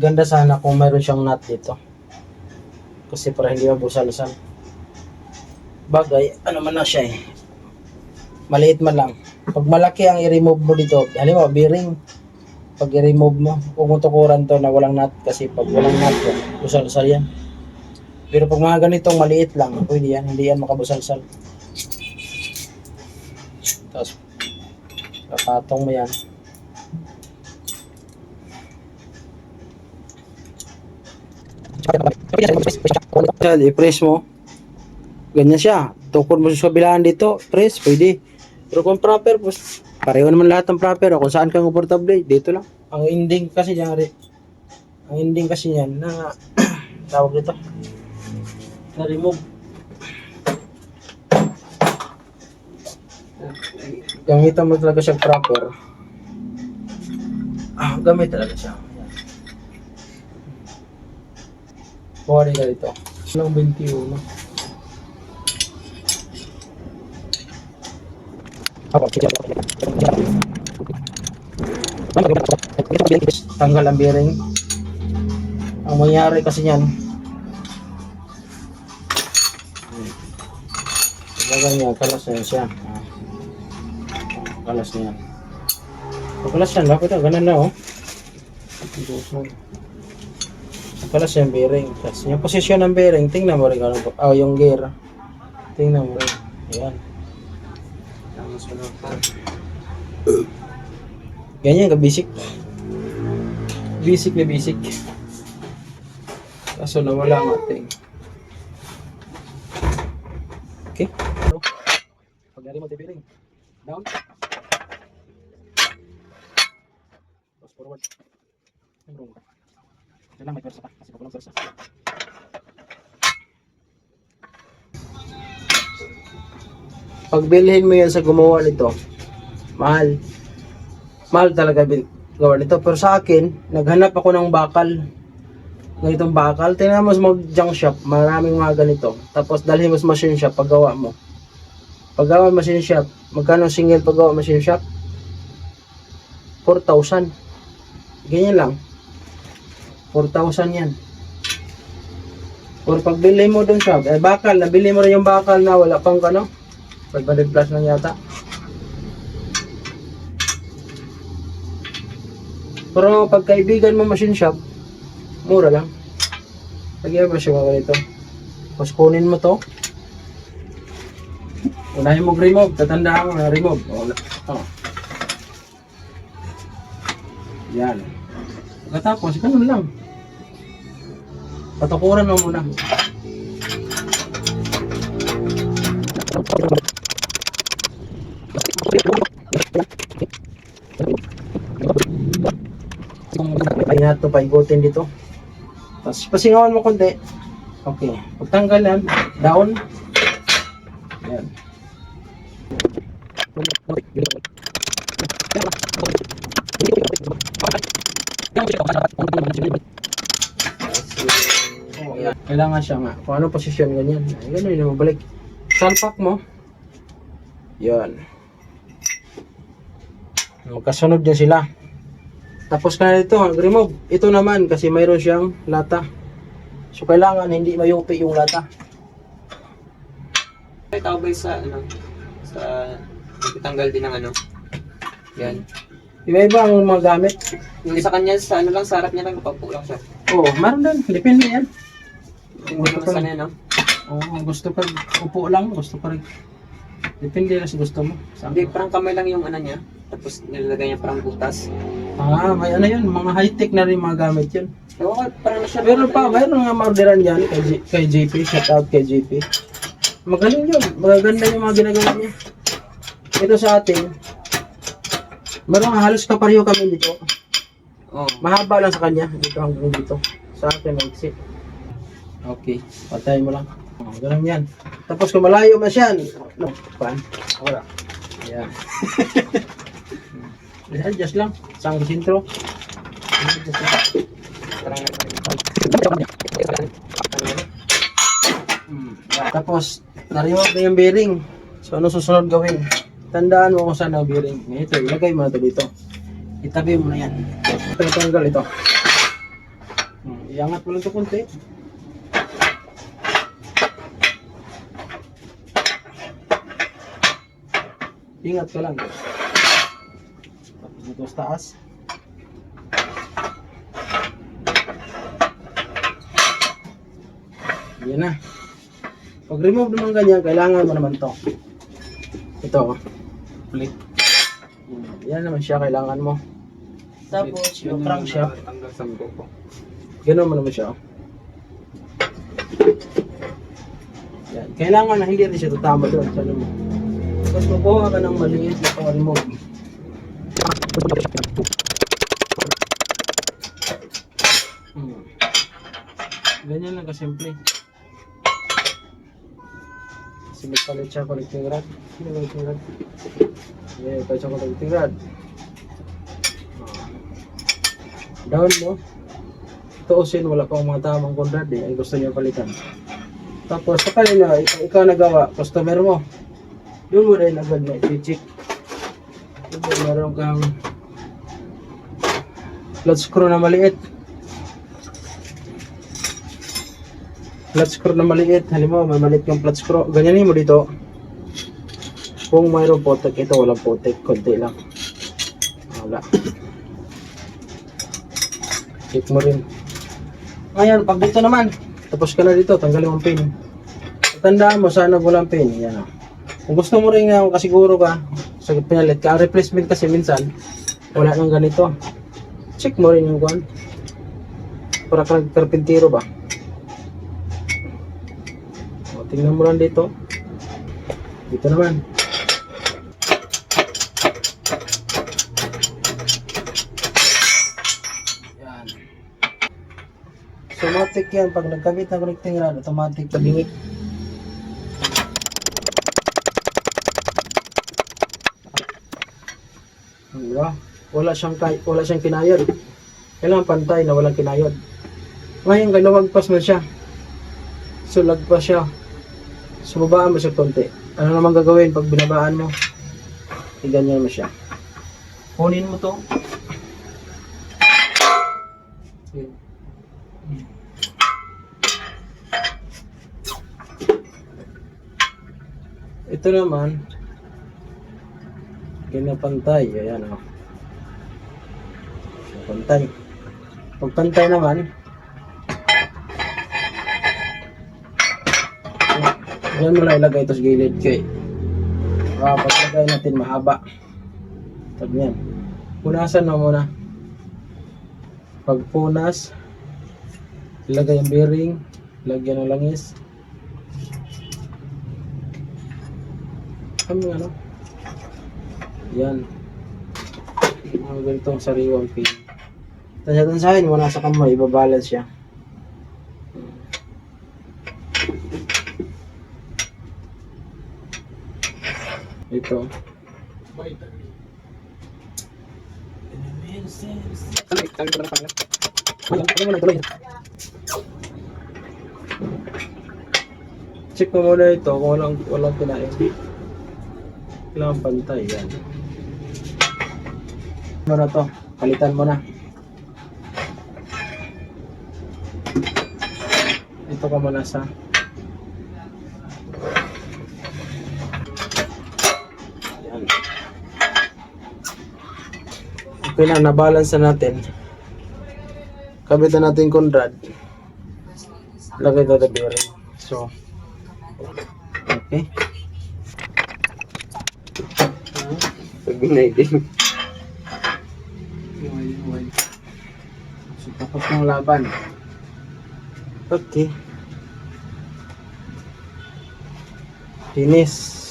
Ganda sana kung mayroon siyang nut dito. Kasi para hindi mabusalasan. Bagay, ano man na siya eh. Maliit man lang. Pag malaki ang i-remove mo dito, halimbawa bearing, pag i-remove mo, kung tukuran to na walang nut kasi pag walang nut, busal-sal yan. Pero pag mga ganitong maliit lang, pwede yan, hindi yan makabusal-sal. Tapos, kapatong mo yan. Yan, i-press mo. Ganyan siya. Tukod mo sa kabilaan dito, press, pwede. Pero kung proper, pues, pareho naman lahat ng proper. Kung saan ka komportable, dito lang. Ang ending kasi niyan, Ari, ang ending kasi niyan na, tawag dito, na remove. Gamitan mo talaga siya proper. Ah, gamit talaga siya. Kuha ka dito. Lang 21. Ako, Tanggal ang bearing. Ang mangyari kasi niyan, Ilagay niya, kalas na siya. Ah. Kalas na yan. Pag kalas yan, ah, ganun na oh. Kalas yung bearing. Tapos yung posisyon ng bearing, tingnan mo rin ano po. Ah, yung gear. Tingnan mo rin. Ayan. Tapos pa. Ganyan ka, basic. Basic na basic. Kaso nawala ang ating. Okay. Pag nari mo tayo bearing. Down. Tapos forward. Yung wrong. Ito lang may pwersa pa. Kasi walang pwersa. Pag bilhin mo yan sa gumawa nito, mahal. Mahal talaga bil gawa nito. Pero sa akin, naghanap ako ng bakal. Ganitong bakal. Tingnan mo sa junk shop, maraming mga ganito. Tapos dalhin mo sa machine shop, paggawa mo. Paggawa machine shop, magkano single paggawa machine shop? 4,000. Ganyan lang. 4,000 yan. Or pagbili mo dun sa eh, bakal, nabili mo rin yung bakal na wala pang ano, 500 plus lang yata. Pero pag kaibigan mo machine shop, mura lang. Lagyan mo siya mga ganito. Tapos mo to. Unahin mo remove, tatandaan mo na remove. O, oh. Yan. Pagkatapos, ganun lang. Patukuran mo muna. Kaya ito, paigutin dito. Tapos pasingawan mo konti. Okay. Pagtanggal yan, down. Yan. Oh, Kailangan siya nga. Kung ano posisyon ganyan. Ganun yun, mabalik. Salpak mo. Yan. Magkasunod din sila. Tapos ka na ito, remove. Ito naman kasi mayroon siyang lata. So kailangan hindi mayupi yung lata. May tawag sa ano sa nagtanggal din ng ano. Yan. Iba-iba ang mga gamit. Yung sa kanya sa ano lang sa harap niya lang napapo lang siya. Oo, oh, meron din. Depende yan. Naman sa ano, no? Oo, oh, gusto ka upo lang, gusto ka rin. Depende lang sa gusto mo. Sa Hindi, parang kamay lang yung ano niya. Tapos nilalagay niya parang butas. Ah, may ano yun, mga high-tech na rin mga gamit yun. Ko, parang siya. Meron pa, mayroon nga maorderan dyan kay, G- kay JP, shout out kay JP. Magaling yun, magaganda yung mga ginagawa niya. Ito sa atin, meron halos kapareho kami dito. Oo. Mahaba lang sa kanya, dito hanggang dito. Sa akin, maiksi. Okay, patayin mo lang. Oh, ganun yan. Tapos kung malayo man siya, no, pan, wala. Ayan. Adjust lang, sang sintro. Adjust lang. Hmm. Tapos, nariwag na yung bearing. So, ano susunod gawin? Tandaan mo kung saan ang bearing. Ito, ilagay mo na ito dito. Itabi mo na yan. Ito, ito. Hmm, Iangat mo lang ito konti. Ingat ka lang. Dito sa taas. Yan na. Pag remove naman ganyan, kailangan mo naman to. Ito. Flick. Yan naman siya, kailangan mo. Tapos, yung crankshaft, Tanggal sa ko. Ganun mo naman siya. oh. Yan. Kailangan na hindi rin siya tutama doon sa ano mo. Tapos makuha ka ng maliit na pang-remove. Hmm. Ganyan lang kasimple. Rod. Sino connecting rod? Yeah, palit siya connecting rod. Ah. Down mo tuusin, wala pang mga tamang konrad eh, ay gusto niya palitan. Tapos sa kanila, ikaw, ikaw nagawa, customer mo. Doon mo rin agad na i-check. Doon meron kang flat screw na maliit. Flat screw na maliit. Halimbawa, may maliit kang flat screw. Ganyanin mo dito. Kung mayroong potek, ito walang potek. Konti lang. Wala. Check mo rin. Ngayon, pag dito naman, tapos ka na dito, tanggalin ang pin. Tandaan mo, sana walang pin. Yan o. Kung gusto mo rin nga, kung kasiguro ka, sa pinalit ka, ang replacement kasi minsan, wala nang ganito. Check mo rin yung kwan. Para ka nagkarpintiro ba? O, tingnan mo lang dito. Dito naman. Yan. Automatic yan. Pag nagkabit na connecting rod, automatic tabingit. Diba? Wala siyang, wala siyang kinayod. Kailangan pantay na walang kinayod. Ngayon, kalawagpas mo siya. So, lagpas siya. Sumabaan mo siya konti. Ano naman gagawin pag binabaan mo? Iganyan mo siya. Kunin mo to. Yun. Ito naman, kinapantay. Ayan o. Oh. Pantay. Pag pantay naman, yan mo na ilagay ito sa gilid kay ah, paglagay natin mahaba. Tag yan. Punasan mo muna. Pagpunas, ilagay ang bearing, lagyan ng langis. Kami ano? Yan. Mga ganitong sariwang pin. Tansya-tansyahin mo nasa kamay, ibabalance siya. Ito. Check mo muna ito kung walang, walang kinain. Kailangan pantay yan. Ano na to? Palitan mo na. Ito ka muna sa Okay na, nabalance na natin. Kabitan natin Conrad. Lagay ito the bearing. So, okay. Pag binayding. So, tapos ng laban. Okay. Finish.